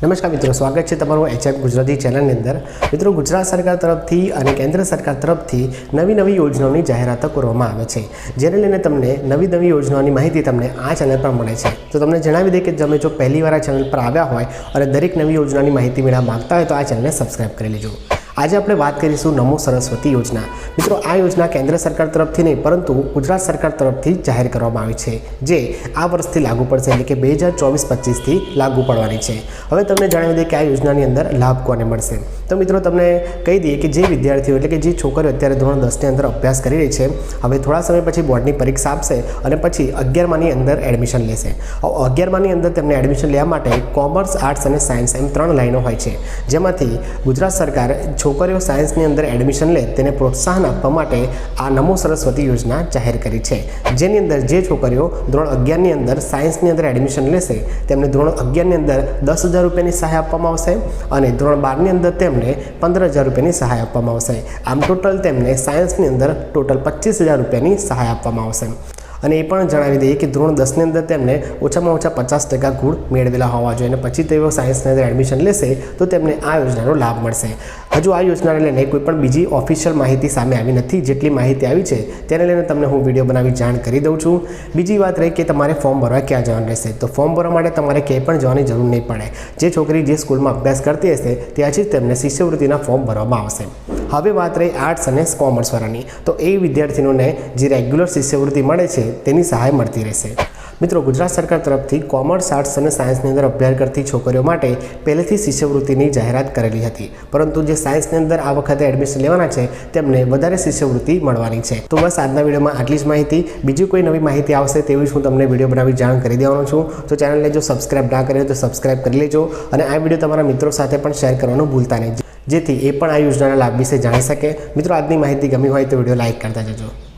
નમસ્કાર મિત્રો, સ્વાગત છે તમારું એચએફ ગુજરાતી ચેનલની અંદર. મિત્રો, ગુજરાત સરકાર તરફથી અને કેન્દ્ર સરકાર તરફથી નવી નવી યોજનાઓની જાહેરાતો કરવામાં આવે છે. જેને લઈને તમને નવી નવી યોજનાઓની માહિતી તમને આ ચેનલ પર મળે છે. તો તમને જણાવી દઈએ કે તમે જો પહેલીવાર આ ચેનલ પર આવ્યા હોય અને દરેક નવી યોજનાની માહિતી મેળવવા માગતા હોય તો આ ચેનલને સબસ્ક્રાઈબ કરી લેજો. આજે આપણે વાત કરીશું નમો સરસ્વતી યોજના. મિત્રો, આ યોજના કેન્દ્ર સરકાર તરફથી નહીં, પરંતુ ગુજરાત સરકાર તરફથી જાહેર કરવામાં આવી છે, જે આ વર્ષથી લાગુ પડશે, એટલે કે બે હજાર ચોવીસ પચીસથી લાગુ પડવાની છે. હવે તમને જણાવી દઈએ કે આ યોજનાની અંદર લાભ કોને મળશે? તો મિત્રો, તમને કહી દઈએ કે જે વિદ્યાર્થીઓ એટલે કે જે છોકરીઓ અત્યારે ધોરણ દસની અંદર અભ્યાસ કરી રહી છે, હવે થોડા સમય પછી બોર્ડની પરીક્ષા આપશે અને પછી અગિયારમાની અંદર એડમિશન લેશે. અગિયારમાની અંદર તેમને એડમિશન લેવા માટે કોમર્સ, આર્ટ્સ અને સાયન્સ એમ ત્રણ લાઈનો હોય છે. જેમાંથી ગુજરાત સરકાર છોકરીઓ સાયન્સની અંદર એડમિશન લે તેને પ્રોત્સાહન આપવા માટે આ નમો સરસ્વતી યોજના જાહેર કરી છે. જેની અંદર જે છોકરીઓ ધોરણ અગિયારની અંદર સાયન્સની અંદર એડમિશન લેશે, તેમને ધોરણ અગિયારની અંદર દસ હજાર રૂપિયાની સહાય આપવામાં આવશે અને ધોરણ બારની અંદર તેમને પંદર હજાર રૂપિયાની સહાય આપવામાં આવશે. આમ ટોટલ તેમને સાયન્સની અંદર ટોટલ પચીસ હજાર રૂપિયાની સહાય આપવામાં આવશે. અને એ પણ જણાવી દઈએ કે ધોરણ દસની અંદર તેમને ઓછામાં ઓછા પચાસ ટકા ગુણ મેળવેલા હોવા જોઈએ અને પછી તેઓ સાયન્સની અંદર એડમિશન લેશે તો તેમને આ યોજનાનો લાભ મળશે. હજુ આ યોજનાને લઈને કોઈ પણ બીજી ઓફિશિયલ માહિતી સામે આવી નથી. જેટલી માહિતી આવી છે તેને લઈને તમને હું વીડિયો બનાવી જાણ કરી દઉં છું. બીજી વાત રહી કે તમારે ફોર્મ ભરવા ક્યાં જવાનું રહેશે? તો ફોર્મ ભરવા માટે તમારે ક્યાંય પણ જવાની જરૂર નહીં પડે. જે છોકરી જે સ્કૂલમાં અભ્યાસ કરતી હશે, ત્યાંથી જ તેમને શિષ્યવૃત્તિના ફોર્મ ભરવામાં આવશે. હવે વાત રહી આર્ટ્સ અને કોમર્સવાળાની તો એ વિદ્યાર્થીઓને જે રેગ્યુલર શિષ્યવૃત્તિ મળે છે, તેની સહાય મળતી રહેશે. મિત્રો, ગુજરાત સરકાર તરફથી કોમર્સ આર્ટ્સ અને સાયન્સની અંદર અભ્યાસ કરતી છોકરીઓ માટે પહેલેથી શિષ્યવૃત્તિની જાહેરાત કરેલી હતી. પરંતુ જે સાયન્સની અંદર આ વખતે એડમિશન લેવાના છે, તેમને વધારે શિષ્યવૃત્તિ મળવાની છે. તો બસ આજના વિડીયોમાં આટલી જ માહિતી. બીજી કોઈ નવી માહિતી આવશે તેવી જ હું તમને વીડિયો બનાવી જાણ કરી દેવાનો છું. તો ચેનલને જો સબસ્ક્રાઇબ ના કર્યો તો સબસ્ક્રાઇબ કરી લેજો. અને આ વીડિયો તમારા મિત્રો સાથે પણ શેર કરવાનું ભૂલતા નહીં. જેથી એ પણ આ યોજનાના લાભ વિશે જાણી શકે. મિત્રો, આજની માહિતી ગમી હોય તો વીડિયો લાઇક કરતા જજો.